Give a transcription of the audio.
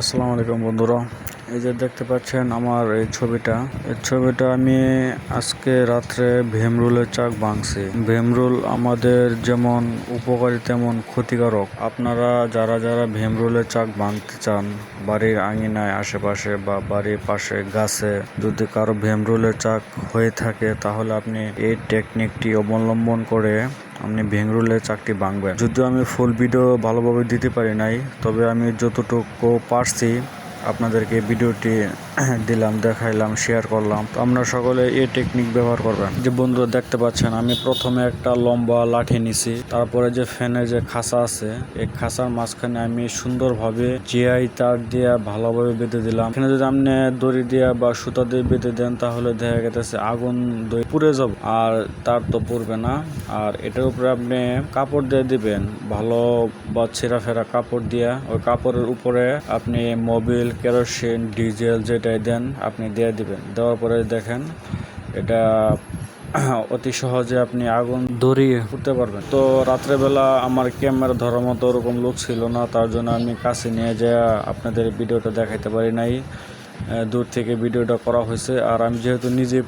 আসসালামু আলাইকুম বন্ধুরা। এই যে দেখতে পাচ্ছেন আমার এই ছবিটা। এই ছবিটা আমি আজকে রাত্রে ভীমরুলের চাক ভাঙছি। ভীমরুল আমাদের যেমন উপকারী, তেমন ক্ষতিকারক। আপনারা যারা যারা ভীমরুলের চাক ভাঙতে চান, বাড়ির আঙিনায়, আশেপাশে বা বাড়ির পাশে, গাছে যদি কারও ভীমরুলের চাক হয়ে থাকে, তাহলে আপনি এই টেকনিকটি অবলম্বন করে আপনি বেঙ্গরুলের চাকরি ভাঙবেন। যদিও আমি ফুল ভিডিও ভালোভাবে দিতে পারি নাই, তবে আমি যতটুকু পারছি আপনাদেরকে ভিডিওটি দিলাম, দেখাইলাম শেয়ার করলাম। তো আপনারা সকলে এই টেকনিক ব্যবহার করবেন। যে বন্ধুরা দেখতে পাচ্ছেন, আমি প্রথমে একটা লম্বা লাঠি নিছি। তারপরে যে ফ্যানে যে খাঁচা আছে, এই খাঁচার মাঝখানে আমি সুন্দরভাবে জিআই তার দিয়ে ভালোভাবে বেঁধে দিলাম। এখানে যদি আপনি দড়ি দিয়ে বা সুতা দিয়ে বেঁধে দেন, তাহলে দেখা গেছে আগুন দই পুড়ে যাব। আর তার তো পড়বে না। আর এটার উপরে আপনি কাপড় দিয়ে দিবেন। ভালো বা ছেঁড়া ফেরা কাপড় দিয়ে। ওই কাপড়ের উপরে আপনি মোবিল কেরোসিন ডিজেল যেটাই দেন আপনি দিয়ে দিবেন। দেওয়ার পরে দেখেন এটা অতি সহজে আপনি আগুন ধরিয়ে উঠতে পারবেন। তো রাত্রেবেলা আমার ক্যামেরা ধরার মতো ওরকম লোক ছিল না তার জন্য আমি কাছে নিয়ে যা আপনাদের ভিডিওটা দেখাইতে পারি নাই। দূর থেকে ভিডিওটা করা হয়েছে। আর আমি যেহেতু নিজে